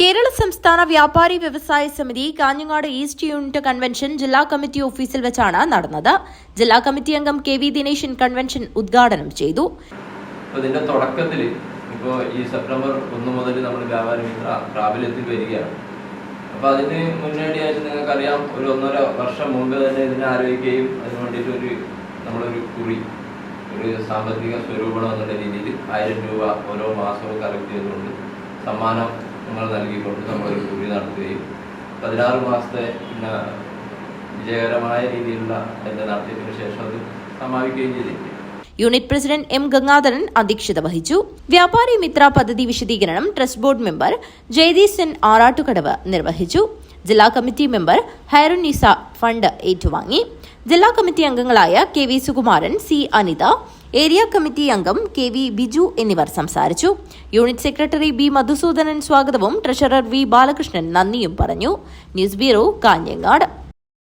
കേരള സംസ്ഥാന വ്യാപാരി വ്യവസായ സമിതി കാഞ്ഞങ്ങാട് ഈസ്റ്റ് യൂണിറ്റ് കൺവെൻഷൻ ജില്ലാ കമ്മിറ്റി ഓഫീസിൽ വെച്ചാണ് നടന്നത്. ജില്ലാ കമ്മിറ്റി അംഗം കെ വി ദിനേശൻ കൺവെൻഷൻ ഉദ്ഘാടനം ചെയ്തു. ഇതിന്റെ തുടക്കത്തിൽ ഇപ്പോൾ ഈ സെപ്റ്റംബർ ഒന്ന് മുതൽ നമ്മൾ വ്യാപാര പ്രാബല്യത്തിൽ വരികയാണ്. അപ്പോൾ അതിന് മുന്നോടിയായിട്ട് നിങ്ങൾക്കറിയാം ഒരു ഒന്നര വർഷം മുമ്പ് തന്നെ ഇതിനെ ആലോചിക്കുകയും അതിന് വേണ്ടിയിട്ട് ഒരു നമ്മളൊരു കുറി ഒരു സാമ്പത്തിക സ്വരൂപണം എന്നുള്ള രീതിയിൽ ആയിരം രൂപ ഓരോ മാസവും കളക്ട് ചെയ്തുകൊണ്ട് സമ്മാനം നിങ്ങൾ നൽകിക്കൊണ്ട് നമ്മളൊരു കുറി നടത്തുകയും പതിനാറ് മാസത്തെ പിന്നെ വിജയകരമായ രീതിയിലുള്ള അതിന്റെ നടത്തിപ്പിന് ശേഷം അത് സമാപിക്കുകയും ചെയ്തിരിക്കും യൂണിറ്റ് പ്രസിഡന്റ് എം ഗംഗാധരൻ അധ്യക്ഷത വഹിച്ചു. വ്യാപാരി മിത്ര പദ്ധതി വിശദീകരണം trust board member Jayadeesan Sen Arattukadavu നിർവഹിച്ചു. ജില്ലാ കമ്മിറ്റി മെമ്പർ ഹൈറുനിസ ഫണ്ട് ഏറ്റുവാങ്ങി. ജില്ലാ കമ്മിറ്റി അംഗങ്ങളായ K V Sukumaran C Anitha area committee അംഗം കെ വി ബിജു എന്നിവർ സംസാരിച്ചു. യൂണിറ്റ് സെക്രട്ടറി ബി മധുസൂദനൻ സ്വാഗതവും ട്രഷറർ വി ബാലകൃഷ്ണൻ നന്ദിയും പറഞ്ഞു. News bureau Kanhangad.